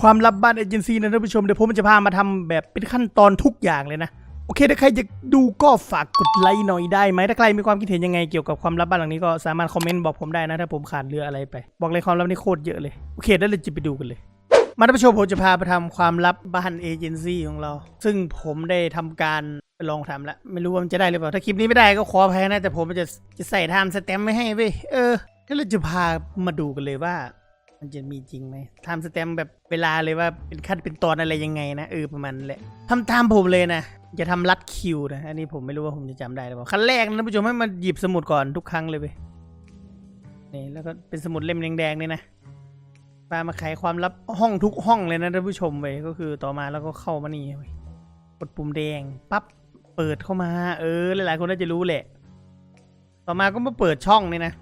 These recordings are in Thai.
ความลับบ้านเอเจนซี่นะท่านผู้ชมเดี๋ยวผมจะพามาทำแบบเป็นขั้นตอนทุกอย่างเลยนะ โอเค ถ้าใครจะดูก็ฝากกดไลค์หน่อยได้ไหมถ้าใครมีความคิดเห็นยังไงเกี่ยวกับความลับบ้านหลังนี้ก็สามารถคอมเมนต์บอกผมได้นะถ้าผมขาดเรืออะไรไป บอกเลยความลับนี่โคตรเยอะเลยโอเคแล้วเราจะไปดูกันเลยมาท่านผู้ชมผมจะพาไปทำความลับบ้านเอเจนซี่ของเรา ซึ่งผมได้ทำการลองทำแล้วไม่รู้ว่ามันจะได้หรือเปล่าถ้าคลิปนี้ไม่ได้ก็ขออภัยนะแต่ผมจะจะใส่ทม์สแตมไม่ให้เว้ยเออแล้วเราจะพามาดูกันเลยว่า มันจะมีจริงไหมทม์สแตมแบบเวลาเลยว่าเป็นขั้นเป็นตอนอะไรยังไงนะเออประมาณนั้นแหละทำตามผมเลยนะจะทำรัดคิวนะอันนี้ผมไม่รู้ว่าผมจะจำได้หรือเปล่าขั้นแรกนะท่านผู้ชมให้มันหยิบสมุดก่อนทุกครั้งเลยเว้ยนี่แล้วก็เป็นสมุดเล่มแดงๆเนี่ยนะปามาไขความลับห้องทุกห้องเลยนะท่านผู้ชมเว้ยก็คือต่อมาแล้วก็เข้ามานี่กดปุ่มแดงปั๊บเปิดเข้ามา เออหลายๆคนน่าจะรู้แหละ ต่อมาก็มาเปิดช่องนี่นะ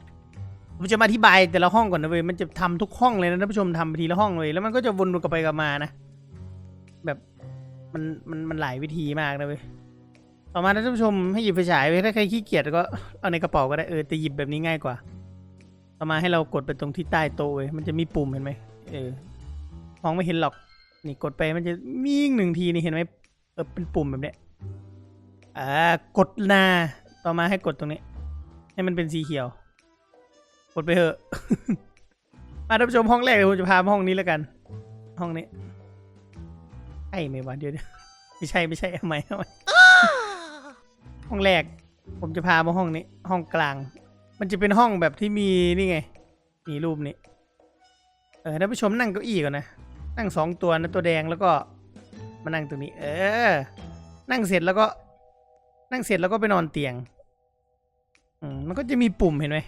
ผมจะมาอธิบายแต่ละห้องก่อนนะเว้ยมันจะทำทุกห้องเลยนะท่านผู้ชมทำไปทีละห้องเลย แล้วมันก็จะวนกลับไปกลับมานะ แบบมันมันมันหลายวิธีมากนะเว้ยต่อมานะท่านผู้ชมให้หยิบไฟฉายไว้ถ้าใครขี้เกียจก็เอาในกระเป๋าก็ได้เออแต่หยิบแบบนี้ง่ายกว่า ต่อมาให้เรากดไปตรงที่ใต้โต๊ะเว้ยมันจะมีปุ่มเห็นไหมเออมองไม่เห็นหรอกนี่กดไปมันจะมีอีกหนึ่งทีนี่เห็นไหมเออเป็นปุ่มแบบเนี้ยอ่ากดนาต่อมาให้กดตรงนี้ ให้มันเป็นสีเขียว กดไปเถอะ มาท่านผู้ชมห้องแรกเดี๋ยผมจะพามาห้องนี้แล้วกัน ห้องนี้ใช่ไหมวะเดียวเดี๋ยวไม่ใช่ไม่ใช่ทำไมทำไมห้องแรก ผมจะพามาห้องนี้ ห้องกลาง มันจะเป็นห้องแบบที่มีนี่ไง มีรูปนี้ เออท่านผู้ชมนั่งเก้าอี้ก่อนนะ นั่งสองตัวนะตัวแดงแล้วก็มานั่งตรงนี้ เออ นั่งเสร็จแล้วก็ นั่งเสร็จแล้วก็ไปนอนเตียง อืมมันก็จะมีปุ่มเห็นไหม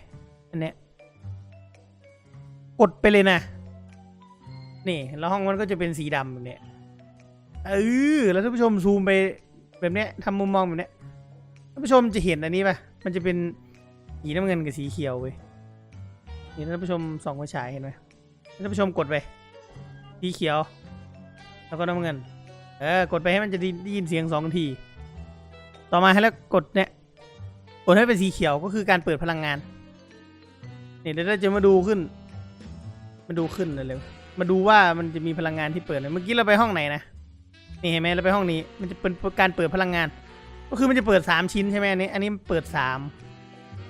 อันเนี้ย กดไปเลยนะ นี่ แล้วห้องมันก็จะเป็นสีดำแบบเนี้ยเออแล้วท่านผู้ชมซูมไปแบบเนี้ยทำมุมมองแบบเนี้ยท่านผู้ชมจะเห็นอันนี้ปะมันจะเป็นสีน้ำเงินกับสีเขียวเว้ยนี่ท่านผู้ชมส่องไฟฉายเห็นไหมท่านผู้ชมกดไปสีเขียว แล้วก็น้ำเงิน เออกดไปให้มันจะได้ยินเสียงสองที ต่อมาให้แล้วกดเนี่ยกดให้เป็นสีเขียวก็คือการเปิดพลังงานเนี่เดี๋ยวเราจะมาดูขึ้น มาดูขึ้นเลยเร็วมาดูว่ามันจะมีพลังงานที่เปิดไหมเมื่อกี้เราไปห้องไหนนะนี่เห็นไหมเราไปห้องนี้ มันจะเป็นการเปิดพลังงาน ก็คือมันจะเปิดสามชิ้นใช่ไหมอันนี้ อันนี้เปิดสาม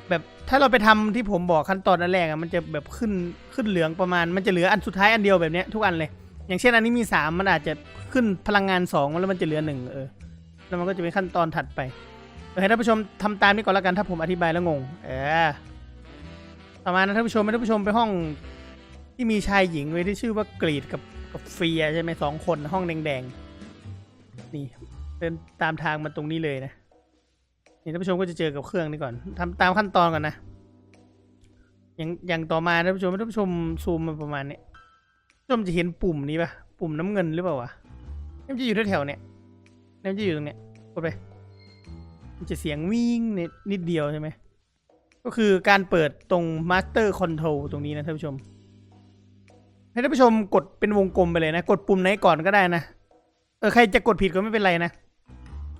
แบบถ้าเราไปทำที่ผมบอกขั้นตอนอันแรกอะมันจะแบบขึ้นขึ้นเหลืองประมาณ มันจะเหลืออันสุดท้ายอันเดียวแบบเนี้ยทุกอันเลย อย่างเช่นอันนี้มีสามมันอาจจะขึ้นพลังงานสองแล้วมันจะเหลือหนึ่งเออแล้วมันก็จะเป็นขั้นตอนถัดไปเดี๋ยวให้ท่านผู้ชมทำตามนี้ก่อนแล้วกันถ้าผมอธิบายแล้วงง เออต่อมาณนะท่านผู้ชมให้ท่านผู้ชมไปห้อง ที่มีชายหญิงไว้ที่ชื่อว่ากรีดกับกับเฟียใช่ไหมสองคนห้องแดงๆนี่เดินตามทางมาตรงนี้เลยนะนี่ท่านผู้ชมก็จะเจอกับเครื่องนี้ก่อนทำตามขั้นตอนก่อนนะอย่างอย่างต่อมาท่านผู้ชมท่านผู้ชมซูมมาประมาณนี้ท่านผู้ชมจะเห็นปุ่มนี้ปะปุ่มน้ำเงินหรือเปล่าวะนี่มันจะอยู่แถวๆเนี่ยนี่มันจะอยู่ตรงเนี้ยกดไปมันจะเสียงวิ่งนิดนิดเดียวใช่ไหมก็คือการเปิดตรง Master Control ตรงนี้นะท่านผู้ชม ให้ท่านผู้ชมกดเป็นวงกลมไปเลยนะ กดปุ่มไหนก่อนก็ได้นะ เออใครจะกดผิดก็ไม่เป็นไรนะ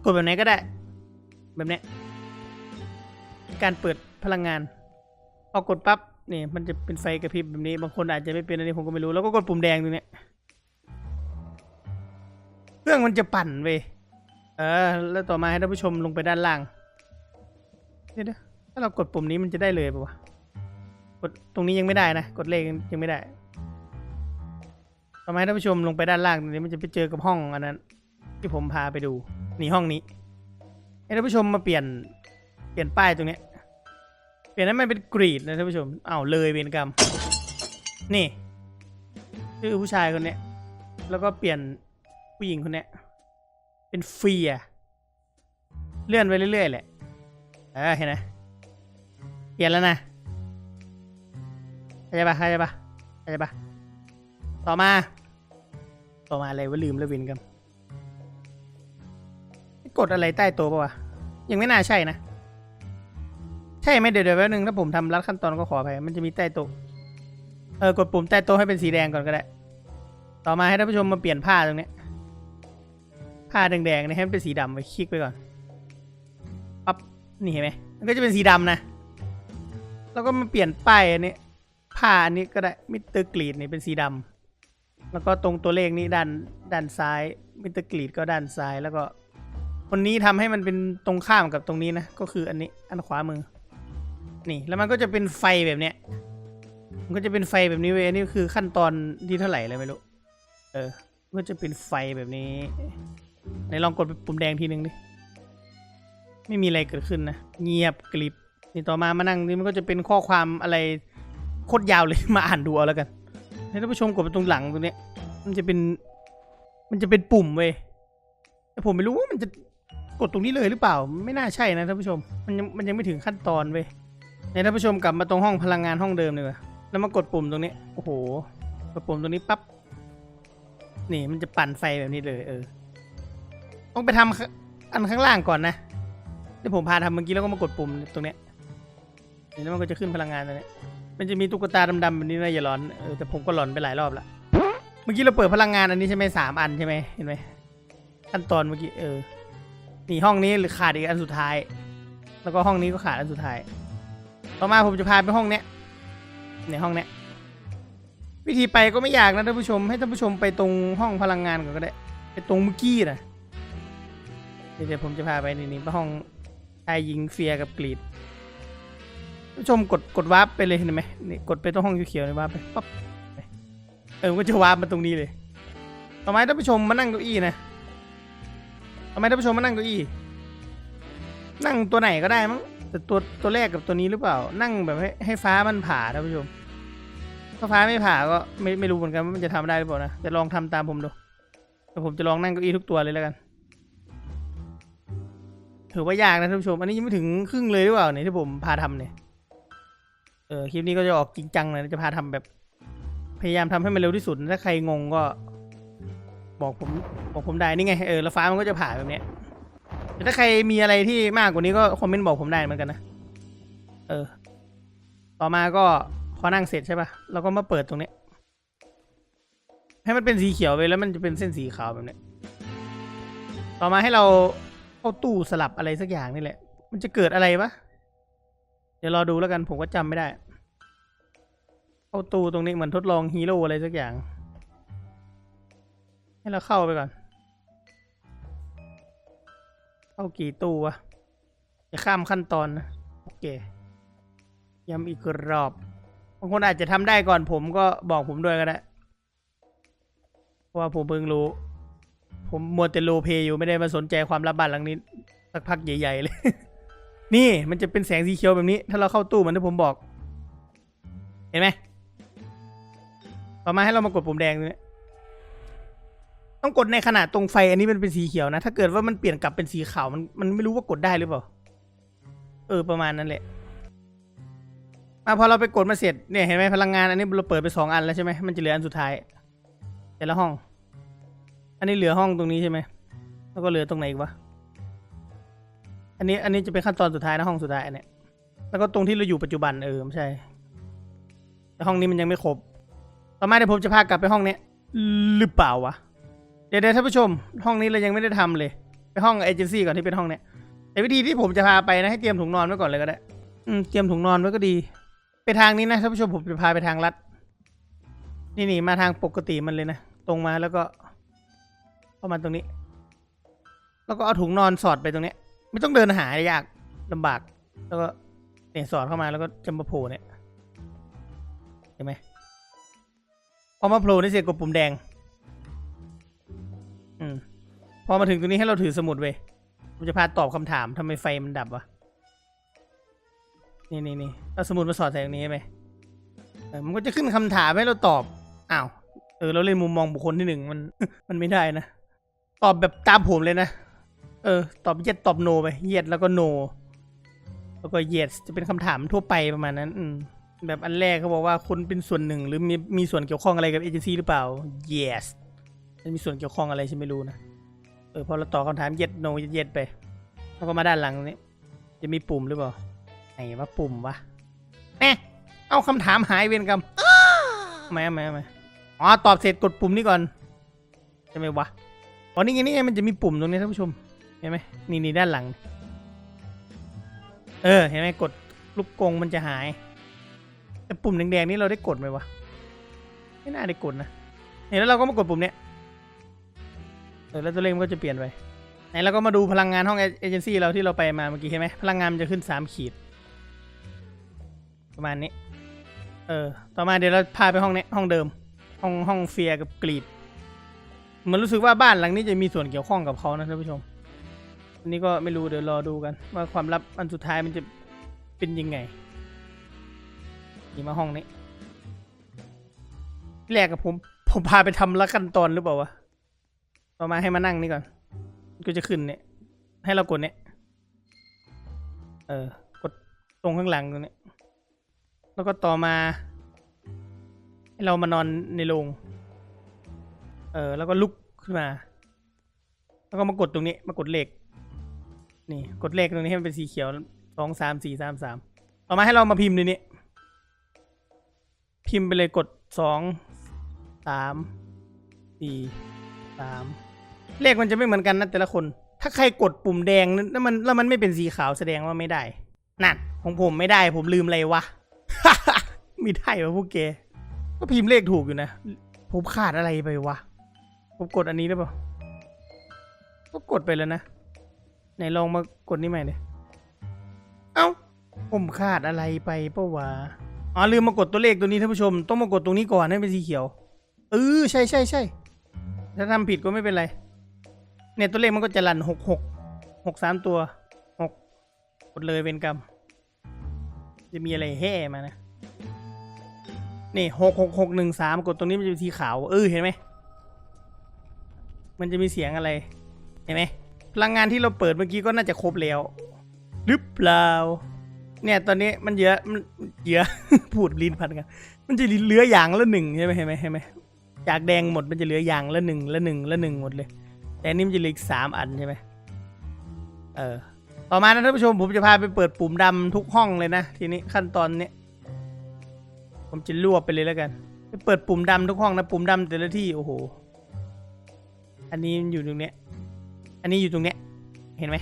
กดแบบไหนก็ได้ แบบนี้ การเปิดพลังงานพอกดปั๊บนี่มันจะเป็นไฟกระพริบแบบนี้ บางคนอาจจะไม่เป็นอันนี้ผมก็ไม่รู้ แล้วก็กดปุ่มแดงตรงนี้เครื่องมันจะปั่นเว้ยเออ แล้วต่อมาให้ท่านผู้ชมลงไปด้านล่างเดี๋ยวถ้าเรากดปุ่มนี้มันจะได้เลยปะวะ กดตรงนี้ยังไม่ได้นะ กดเลขยังไม่ได้ ต่อมาให้ท่านผู้ชมลงไปด้านล่างตรงนี้มันจะไปเจอกับห้องอันนั้น ที่ผมพาไปดูนี่ห้องนี้ให้ท่านผู้ชมมาเปลี่ยนเปลี่ยนป้ายตรงนี้เปลี่ยนให้มันเป็นกรีดนะท่านผู้ชมอ้าวเลยเวรกรรม นี่ชื่อผู้ชายคนนี้แล้วก็เปลี่ยนผู้หญิงคนนี้เป็นเฟียเลื่อนไปเรื่อยๆแหละเออเห็นไหมเปลี่ยนแล้วนะเข้าใจปะเข้าใจปะเข้าใจปะต่อมา ต่อมาอะไรว่าลืมแล้วเวรกรรมกดอะไรใต้โต๊ะปะวะ ยังไม่น่าใช่นะ ใช่ไหมเดี๋ยวเดี๋ยวแป๊บนึงถ้าผมทำรัดขั้นตอนก็ขอไปมันจะมีใต้โต๊ะเออกดปุ่มใต้โต๊ะให้เป็นสีแดงก่อนก็ได้ ต่อมาให้ท่านผู้ชมมาเปลี่ยนผ้าตรงนี้ผ้าแดงๆนี่ให้มันเป็นสีดำไปคลิกไปก่อนปั๊บนี่เห็นไหมมันก็จะเป็นสีดำนะ แล้วก็มาเปลี่ยนป้ายอันนี้ผ้าอันนี้ก็ได้มิเตอร์กรีดนี่เป็นสีด แล้วก็ตรงตัวเลขนี้ด้านด้านซ้ายมิเตอร์กรีดก็ด้านซ้ายแล้วก็คนนี้ทำให้มันเป็นตรงข้ามกับตรงนี้นะ ก็คืออันนี้อันขวามือ นี่แล้วมันก็จะเป็นไฟแบบเนี้ย มันก็จะเป็นไฟแบบนี้เว้ยอันนี่คือขั้นตอนที่เท่าไหร่เลยไม่รู้ เออมันก็จะเป็นไฟแบบนี้ไหนลองกดปุ่มแดงทีนึงดิ ไม่มีอะไรเกิดขึ้นนะ เงียบกริบนี่ต่อมามานั่งนี่มันก็จะเป็นข้อความอะไรโคตรยาวเลยมาอ่านดูเอาแล้วกัน ให้ท่านผู้ชมกดไปตรงหลังตรงเนี้ย มันจะเป็น มันจะเป็นปุ่มเว้ยแต่ผมไม่รู้ว่ามันจะกดตรงนี้เลยหรือเปล่า ไม่น่าใช่นะท่านผู้ชม มันยังมันยังไม่ถึงขั้นตอนเว้ยในท่านผู้ชมกลับมาตรงห้องพลังงานห้องเดิมเลยว่ะแล้วมากดปุ่มตรงนี้ โอ้โห กดปุ่มตรงนี้ปั๊บ นี่มันจะปั่นไฟแบบนี้เลย เออ ต้องไปทำข้าอันข้างล่างก่อนนะที่ผมพาทำเมื่อกี้แล้วก็มากดปุ่มตรงเนี้ยแล้วมันก็จะขึ้นพลังงานตรงนี้ มันจะมีตุ๊กตาดำๆแบบนี้นะอย่าหลอนเออแต่ผมก็หลอนไปหลายรอบละเมื่อกี้เราเปิดพลังงานอันนี้ใช่ไหมสามอันใช่ไหมเห็นไหมขั้นตอนเมื่อกี้เออนี่ห้องนี้หรือขาดอีกอันสุดท้าย แล้วก็ห้องนี้ก็ขาดอันสุดท้าย ต่อมาผมจะพาไปห้องเนี้ยในห้องเนี้ยวิธีไปก็ไม่ยากนะท่านผู้ชม ให้ท่านผู้ชมไปตรงห้องพลังงานก่อนก็ได้ ไปตรงเมื่อกี้นะเดี๋ยวผมจะพาไปนี่นี่ไปห้องชายหญิงเฟียกับกรีด ผู้ชมกดกดวาร์ปไปเลยเห็นไหมนี่กดไปตรงห้องเขียวๆเลยวาร์ปไปปั๊บไปเออมันก็จะวาร์ปมาตรงนี้เลยต่อมท่านผู้ชมมานั่งเก้าอี้นะทำไมท่านผู้ชมมานั่งเก้าอี้ นั่งตัวไหนก็ได้มั้งแต่ตัวตัวแรกกับตัวนี้หรือเปล่า นั่งแบบให้ให้ฟ้ามันผ่าท่านผู้ชมถ้าฟ้าไม่ผ่าก็ไม่ไม่รู้เหมือนกันว่ามันจะทำได้หรือเปล่านะจะลองทำตามผมดูแต่ผมจะลองนั่งเก้าอี้ทุกตัวเลยแล้วกันถือว่ายากนะท่านผู้ชม อันนี้ยังไม่ถึงครึ่งเลยหรือเปล่าเนี่ยที่ผมพาทำเนี่ย เออคลิปนี้ก็จะออกจริงจังเลยจะพาทำแบบ พยายามทำให้มันเร็วที่สุด ถ้าใครงงก็ บอกผมบอกผมได้นี่ไงเออแล้วฟ้ามันก็จะผ่าแบบเนี้ยแต่ถ้าใครมีอะไรที่มากกว่านี้ก็คอมเมนต์บอกผมได้เหมือนกันนะเออ ต่อมาก็พอนั่งเสร็จใช่ปะเราก็มาเปิดตรงนี้ให้มันเป็นสีเขียวไปแล้วมันจะเป็นเส้นสีขาวแบบนี้ต่อมาให้เราเข้าตู้สลับอะไรสักอย่างนี่แหละ มันจะเกิดอะไรปะ เดี๋ยวรอดูแล้วกันผมก็จำไม่ได้เข้าตู้ตรงนี้เหมือนทดลองฮีโร่อะไรสักอย่าง ให้เราเข้าไปก่อน เข้ากี่ตู้วะจะข้ามขั้นตอนนะโอเคย้ำอีกรอบบางคนอาจจะทำได้ก่อนผมก็บอกผมด้วยก็ได้เพราะว่าผมเพิ่งรู้ ผมมัวแต่โลเพอยู่ไม่ได้มาสนใจความลับบ้านหลังนี้ สักพักใหญ่ ๆ เลย นี่มันจะเป็นแสงสีเขียวแบบนี้ ถ้าเราเข้าตู้เหมือนที่ผมบอก เห็นไหมต่อมาให้เรามากดปุ่มแดงตรงนี้ต้องกดในขณะตรงไฟ อันนี้มันเป็นสีเขียวนะ ถ้าเกิดว่ามันเปลี่ยนกลับเป็นสีขาวมันมันไม่รู้ว่ากดได้หรือเปล่า เออประมาณนั้นแหละมาพอเราไปกดมาเสร็จเนี่ยเห็นไหมพลังงานอันนี้เราเปิดไปสองอันแล้วใช่ไหมมันจะเหลืออันสุดท้ายแต่ละห้อง อันนี้เหลือห้องตรงนี้ใช่ไหมแล้วก็เหลือตรงไหนอีกวะ อันนี้อันนี้จะเป็นขั้นตอนสุดท้ายนะห้องสุดท้ายอันเนี้ยแล้วก็ตรงที่เราอยู่ปัจจุบันเออไม่ใช่ แต่ห้องนี้มันยังไม่ครบ ต่อมาเดี๋ยวผมจะพากลับไปห้องเนี้ยหรือเปล่าวะ เดี๋ยวเดี๋ยวท่านผู้ชม ห้องนี้เรายังไม่ได้ทำเลย ไปห้องเอเจนซี่ก่อนที่เป็นห้องเนี้ยแต่วิธีที่ผมจะพาไปนะให้เตรียมถุงนอนไว้ก่อนเลยก็ได้ อืมเตรียมถุงนอนไว้ก็ดี ไปทางนี้นะท่านผู้ชมผมจะพาไปทางลัด นี่นี่มาทางปกติมันเลยนะ ตรงมาแล้วก็เข้ามาตรงนี้ แล้วก็เอาถุงนอนสอดไปตรงเนี้ย ไม่ต้องเดินหายากลำบาก แล้วก็เนี่ยสอดเข้ามาแล้วก็จะมาโผล่เนี่ยเห็นไหมพอมาโผล่ในเสร็จกดปุ่มแดง อืม พอมาถึงตรงนี้ให้เราถือสมุดเว้ยผมจะพาตอบคำถามทำไมไฟมันดับวะนี่นี่นี่เอาสมุดมาสอดใส่ตรงนี้ไหมมันก็จะขึ้นคำถามให้เราตอบ อ้าว เออ เราเล่นมุมมองบุคคลที่หนึ่งมัน มันไม่ได้นะ ตอบแบบตามผมเลยนะ เออ ตอบเย็ดตอบโนไป เย็ดแล้วก็โน แล้วก็ yes จะเป็นคำถามทั่วไปประมาณนั้น อืม แบบอันแรกเขาบอกว่าคุณเป็นส่วนหนึ่ง หรือมีมีส่วนเกี่ยวข้องอะไรกับเอเจนซี่หรือเปล่า yes มันมีส่วนเกี่ยวข้องอะไรฉันไม่รู้นะ เออ พอเราตอบคำถาม yes no yes ไป แล้วก็มาด้านหลังนี้จะมีปุ่มหรือเปล่า ไหนว่าปุ่มวะแน่เอาคำถามหายเวรกรรมทำไมทำไมทำไมอ๋อ ตอบเสร็จกดปุ่มนี้ก่อนใช่ไหมวะอ๋อนี่ไงนี่ไงมันจะมีปุ่มตรงนี้ท่านผู้ชม เห็นไหมนี่นี่ด้านหลัง เออ เห็นไหมกดลูกกงมันจะหาย แต่ปุ่มแดงๆนี่เราได้กดไหมวะ ไม่น่าได้กดนะเนี่ยแล้วเราก็มากดปุ่มเนี้ยเออแล้วตัวเลขมันก็จะเปลี่ยนไปไหนเราก็มาดูพลังงานห้องเอเจนซี่เราที่เราไปมาเมื่อกี้เห็นไหมพลังงานมันจะขึ้นสามขีด ประมาณนี้ เออ ต่อมาเดี๋ยวเราพาไปห้องเนี้ยห้องเดิม ห้องห้องเฟียกับกรีดมันรู้สึกว่าบ้านหลังนี้จะมีส่วนเกี่ยวข้องกับเขานะท่านผู้ชม อันนี้ก็ไม่รู้เดี๋ยวรอดูกัน ว่าความลับอันสุดท้ายมันจะเป็นยังไงนี่มาห้องนี้แรกกับผม ผมพาไปทำละขั้นตอนหรือเปล่าวะต่อมาให้มานั่งนี่ก่อนมันก็จะขึ้นเนี่ย ให้เรากดเนี่ย เออ กดตรงข้างหลังตรงนี้ แล้วก็ต่อมา ให้เรามานอนในโรง เออ แล้วก็ลุกขึ้นมา แล้วก็มากดตรงนี้ มากดเลข นี่กดเลขตรงนี้ให้มันเป็นสีเขียวสองสามสี่สามสามต่อมาให้เรามาพิมพ์ในนี้พิมพ์ไปเลยกดสองสามสี่สามเลขมันจะไม่เหมือนกันนะแต่ละคน ถ้าใครกดปุ่มแดงนั้นแล้วมันแล้วมันไม่เป็นสีขาวแสดงว่าไม่ได้นั่นของผมไม่ได้ผมลืมอะไรวะม่ได้วะพวกแกก็พิมพ์เลขถูกอยู่นะผมขาดอะไรไปวะผมกดอันนี้ได้ปล่าก็กดไปแล้วนะ ไหนลองมากดนี่ใหม่เลยเอ้าผมขาดอะไรไปปะวะอ๋อลืมมากดตัวเลขตัวนี้ท่านผู้ชม ต้องมากดตรงนี้ก่อนให้เป็นสีเขียวเออใช่ใช่ใช่ถ้าทำผิดก็ไม่เป็นไร เนี่ยตัวเลขมันก็จะรันหกหกหกสามตัวหกกดเลยเป็นกรรม จะมีอะไรแห่มานะนี่หกหกหกหนึ่งสามกดตรงนี้มันจะเป็นสีขาว เออเห็นไหม มันจะมีเสียงอะไร เห็นไหม พลังงานที่เราเปิดเมื่อกี้ก็น่าจะครบแล้ว หรือเปล่า เนี่ยตอนนี้มันเยอะมันเยอะ พูดลิ้นพันกัน มันจะเหลืออย่างละหนึ่งใช่ไหมเห็นไหมเห็นไหมจากแดงหมดมันจะเหลืออย่างละหนึ่งละหนึ่งละหนึ่งหมดเลย แต่นนี้มันจะเหลืออีกสามอันใช่ไหมเออ ต่อมานะท่านผู้ชมผมจะพาไปเปิดปุ่มดำทุกห้องเลยนะ ทีนี้ขั้นตอนนี้ผมจะรวบไปเลยแล้วกันไปเปิดปุ่มดำทุกห้องนะปุ่มดำแต่ละที่โอ้โห อันนี้มันอยู่ตรงเนี้ย อันนี้อยู่ตรงเนี้ย เห็นไหม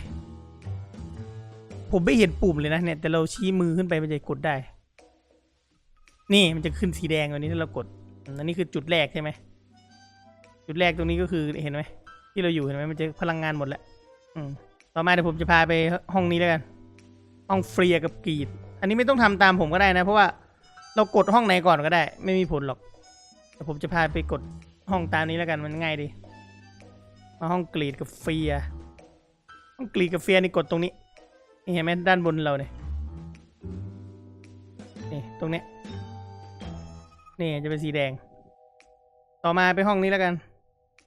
ผมไม่เห็นปุ่มเลยนะเนี่ย แต่เราชี้มือขึ้นไปมันจะกดได้ นี่มันจะขึ้นสีแดงตัวนี้ถ้าเรากด อันนี้คือจุดแรกใช่ไหม จุดแรกตรงนี้ก็คือเห็นไหมที่เราอยู่เห็นไหมมันจะพลังงานหมดแล้ว อืม ต่อมาเดี๋ยวผมจะพาไปห้องนี้แล้วกัน ห้องเฟรียกับกรีด อันนี้ไม่ต้องทำตามผมก็ได้นะ เพราะว่าเรากดห้องไหนก่อนก็ได้ ไม่มีผลหรอกแต่ผมจะพาไปกดห้องตามนี้แล้วกันมันง่ายดี มาห้องกรีดกับเฟียห้องกรีดกับเฟียนี่กดตรงนี้นี่เห็นไหมด้านบนเราเนี่ยนี่ตรงเนี้ยนี่จะเป็นสีแดง ต่อมาไปห้องนี้แล้วกัน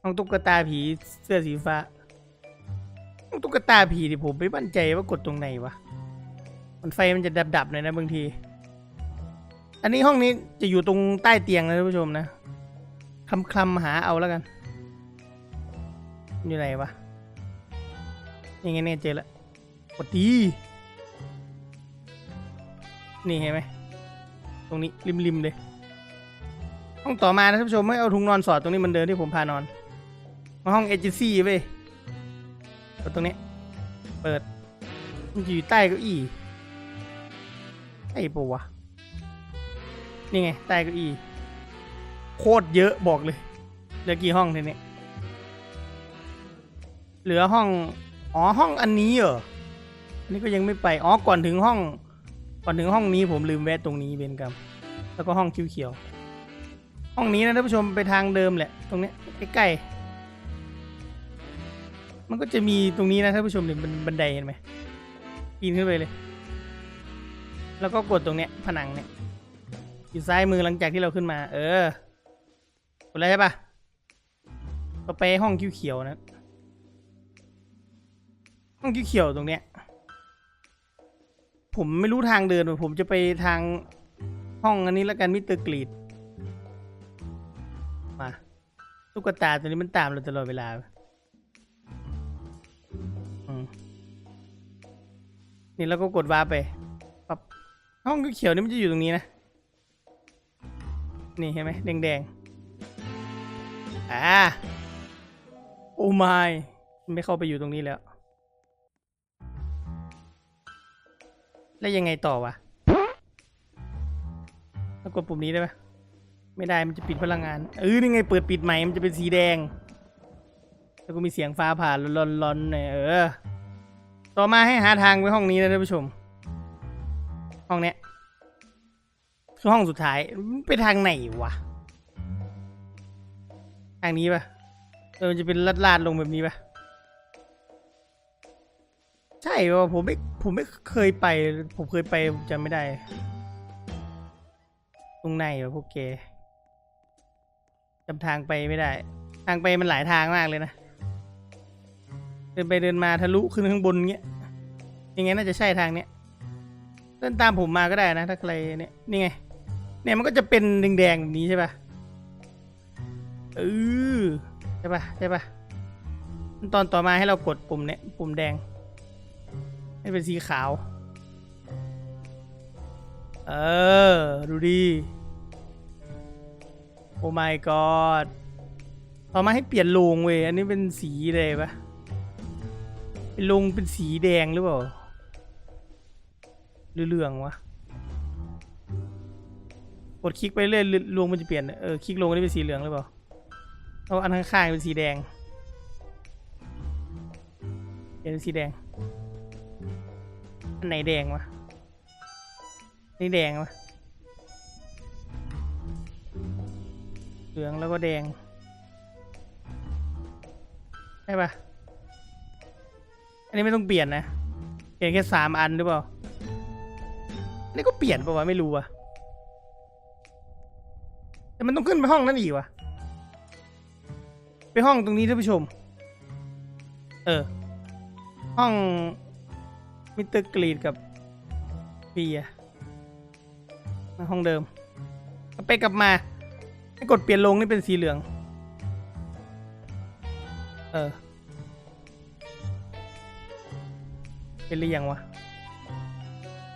ห้องตุ๊กตาผีเสื้อสีฟ้าห้องตุ๊กตาผีที่ผมไม่มั่นใจว่ากดตรงไหนวะมันไฟมันจะดับๆหน่อยนะบางที อันนี้ห้องนี้จะอยู่ตรงใต้เตียงนะท่านผู้ชมนะคลำคลำๆหาเอาแล้วกัน อยู่ไหนวะยังไงเนี่ยเจอแล้วกดดีนี่เห็นไหมตรงนี้ริมๆเลยห้องต่อมานะท่านผู้ชมไม่เอาถุงนอนสอดตรงนี้มันเดิมที่ผมพานอนมาห้องเอเจนซี่เว้ยกดตรงนี้ เปิดมันอยู่ใต้เก้าอี้ไอ้ปะวะนี่ไงใต้เก้าอี้โคตรเยอะบอกเลยเหลือกี่ห้องทีนี้ เหลือห้อง อ๋อห้องอันนี้เหรออันนี้ก็ยังไม่ไป อ๋อ ก่อนถึงห้อง ก่อนถึงห้องนี้ผมลืมแวะตรงนี้เบนกรรมแล้วก็ห้องคิวเขียว ห้องนี้นะท่านผู้ชมไปทางเดิมแหละ ตรงนี้ใกล้ๆ มันก็จะมีตรงนี้นะท่านผู้ชมเนี่ยเป็นบันไดเห็นไหมปีนขึ้นไปเลย แล้วก็กดตรงเนี้ยผนังเนี่ย อยู่ซ้ายมือหลังจากที่เราขึ้นมา เออ กดอะไรใช่ปะต่อไปห้องคิวเขียวนะ ห้องเขียวๆตรงเนี้ย ผมไม่รู้ทางเดิน ผมจะไปทางห้องอันนี้แล้วกันมิสเตอร์กรีด มาตุ๊กตาตัวนี้มันตามเราตลอดเวลาอืมนี่เราก็กดวาร์ปไปปับห้องเขียวๆนี่มันจะอยู่ตรงนี้นะ นี่เห็นไหมแดงๆ อ่า โอ้ไม่ไม่เข้าไปอยู่ตรงนี้แล้ว แล้วยังไงต่อวะแล้วกดปุ่มนี้ได้ไหมไม่ได้มันจะปิดพลังงาน เออนี่ไงเปิดปิดใหม่มันจะเป็นสีแดง แล้วก็มีเสียงฟ้าผ่าร้อนๆหน่อยเออ ต่อมาให้หาทางไปห้องนี้นะท่านผู้ชม ห้องเนี้ยคือห้องสุดท้ายไปทางไหนวะ ทางนี้ปะเออมันจะเป็นลาดลาดๆลงแบบนี้ปะ ใช่ป่ะผมไม่ผมไม่เคยไป ผมเคยไปผมจำไม่ได้ ตรงไหนวะพวกแกจำทางไปไม่ได้ ทางไปมันหลายทางมากเลยนะ เดินไปเดินมาทะลุขึ้นข้างบนเงี้ยยังไงน่าจะใช่ทางเนี้ยเดินตามผมมาก็ได้นะ ถ้าใครเนี่ยนี่ไง เนี่ยมันก็จะเป็นแดงๆแบบนี้ใช่ปะเออใช่ปะใช่ปะขั้นตอนต่อมาให้เรากดปุ่มเนี่ยปุ่มแดง ให้เป็นสีขาว เออ ดูดีโอ้ my god ต่อมาให้เปลี่ยนโลงเว้ย อันนี้เป็นสีเลยปะเป็นโลงเป็นสีแดงหรือเปล่า หรือเหลืองวะ กดคลิกไปเรื่อยลวงมันจะเปลี่ยน เออ คลิกลงอันนี้เป็นสีเหลืองหรือเปล่า เอาอันข้างๆเป็นสีแดง เปลี่ยนเป็นสีแดง ไหนแดงวะนี่แดงวะเหลืองแล้วก็แดงใช่ปะอันนี้ไม่ต้องเปลี่ยนนะ เปลี่ยนแค่สามอันหรือเปล่า อันนี้ก็เปลี่ยนปะวะไม่รู้อะแต่มันต้องขึ้นไปห้องนั่นอีกวะไปห้องตรงนี้ท่านผู้ชม เออ ห้อง มิสเตอร์กรีดกับเบียมาห้องเดิมกลับไปกลับมาให้กดเปลี่ยนลงนี่เป็นสีเหลือง เออ เป็นหรือยังวะ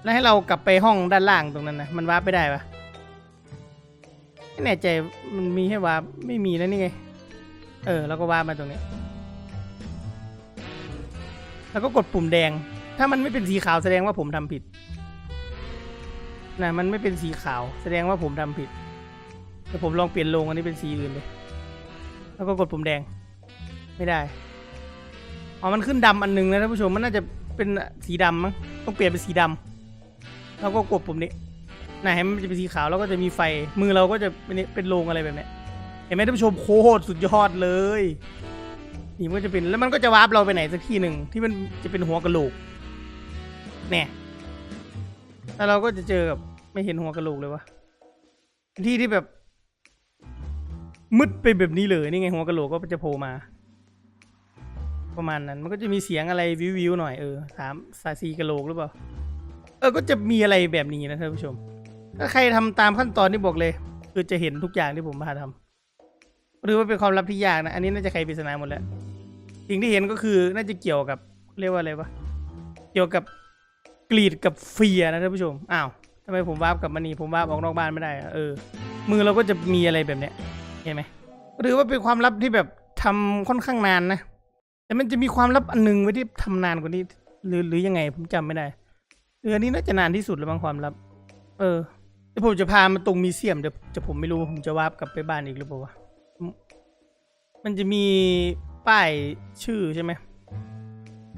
แล้วให้เรากลับไปห้องด้านล่างตรงนั้นนะ มันวาร์ปไปได้ปะไม่แน่ใจ มันมีให้วาร์ปไม่มีแล้วนี่ไง เออ แล้วก็วาร์ปมาตรงนี้ แล้วก็กดปุ่มแดง ถ้ามันไม่เป็นสีขาวแสดงว่าผมทำผิดนะมันไม่เป็นสีขาว แสดงว่าผมทำผิดเดี๋ยวผมลองเปลี่ยนลงอันนี้เป็นสีอื่นเลยแล้วก็กดปุ่มแดง ไม่ได้อ๋อมันขึ้นดำอันหนึงนะท่านผู้ชมมันน่าจะเป็นสีดำมั้งต้องเปลี่ยนเป็นสีดำแล้วก็กดปุ่มนี้นะเห็นมันจะเป็นสีขาวแล้วก็จะมีไฟมือเราก็จะเป็นเป็นโลงอะไรแบบนี้เห็นไหมท่านผู้ชมโคตรสุดยอดเลยนี่มันก็จะเป็นแล้วมันก็จะวาร์ปเราไปไหนสักที่หนึ่งที่มันจะเป็นหัวกะโหลก เนี่ยแล้วเราก็จะเจอกับไม่เห็นหัวกระโหลกเลยวะเป็นที่ที่แบบมืดไปแบบนี้เลยนี่ไงหัวกระโหลกก็จะโผล่มา ประมาณนั้นมันก็จะมีเสียงอะไรวิววิวๆหน่อยเออถามซาซีกระโหลกหรือเปล่าเออก็จะมีอะไรแบบนี้นะท่านผู้ชม ถ้าใครทำตามขั้นตอนที่บอกเลย คือจะเห็นทุกอย่างที่ผมพาทำหรือว่าเป็นความลับที่ยากนะอันนี้น่าจะใครปริศนาหมดแล้วสิ่งที่เห็นก็คือน่าจะเกี่ยวกับเรียกว่าอะไรวะเกี่ยวกับ กรีดกับเฟียนะท่านผู้ชม อ้าวทำไมผมวาร์ปกลับมานี่ผมวาร์ปออกนอกบ้านไม่ได้อะเออ มือเราก็จะมีอะไรแบบเนี้ย เห็นไหมหรือว่าเป็นความลับที่แบบทำค่อนข้างนานนะ แต่มันจะมีความลับอันหนึงไว้ที่ทำนานกว่านี้ หรือหรือยังไงผมจำไม่ได้เอออันนี้น่าจะนานที่สุดแล้วบางความลับ เออเดี๋ยวผมจะพามาตรงมีเซียมเดี๋ยวจะผมไม่รู้ว่าผมจะวาร์ปกลับไปบ้านอีกหรือเปล่าวะมมันจะมีป้ายชื่อใช่ไหม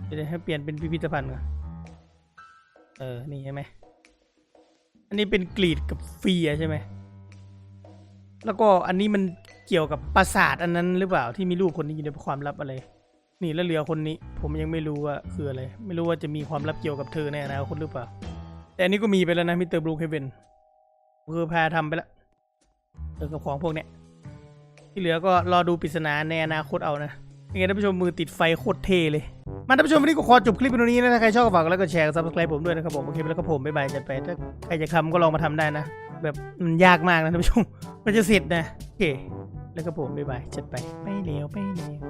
เดี๋ยวให้เปลี่ยนเป็นพิพิธภัณฑ์ก่อน เออ นี่ใช่ไหม อันนี้เป็นกรีดกับเฟียใช่ไหม แล้วก็อันนี้มันเกี่ยวกับปราสาทอันนั้นหรือเปล่าที่มีรูปคนนี้อยู่ในความลับอะไร นี่แล้วเหลือคนนี้ ผมยังไม่รู้ว่าคืออะไร ไม่รู้ว่าจะมีความลับเกี่ยวกับเธอในอนาคตหรือเปล่า แต่อันนี้ก็มีไปแล้วนะมิสเตอร์บลูเฮเวนคือพาทำไปแล้วเกี่ยวกับของพวกเนี้ยที่เหลือก็รอดูปริศนาในอนาคตเอานะ ยังไงท่านผู้ชมมือติดไฟโคตรเท่เลยมาท่านผู้ชมวันนี้ก็ขอจบคลิปเป็นตรงนี้นะถ้าใครชอบก็ฝากกดไลค์กดแชร์กดซับสไครป์ผมด้วยนะครับผมโอเคแล้วก็ผมบ๊ายบายจัดไปถ้าใครจะทำก็ลองมาทำได้นะ แบบมันยากมากนะท่านผู้ชมมันจะเสร็จนะโอเคแล้วก็ผมบ๊ายบายจัดไปไปเร็วไปเร็ว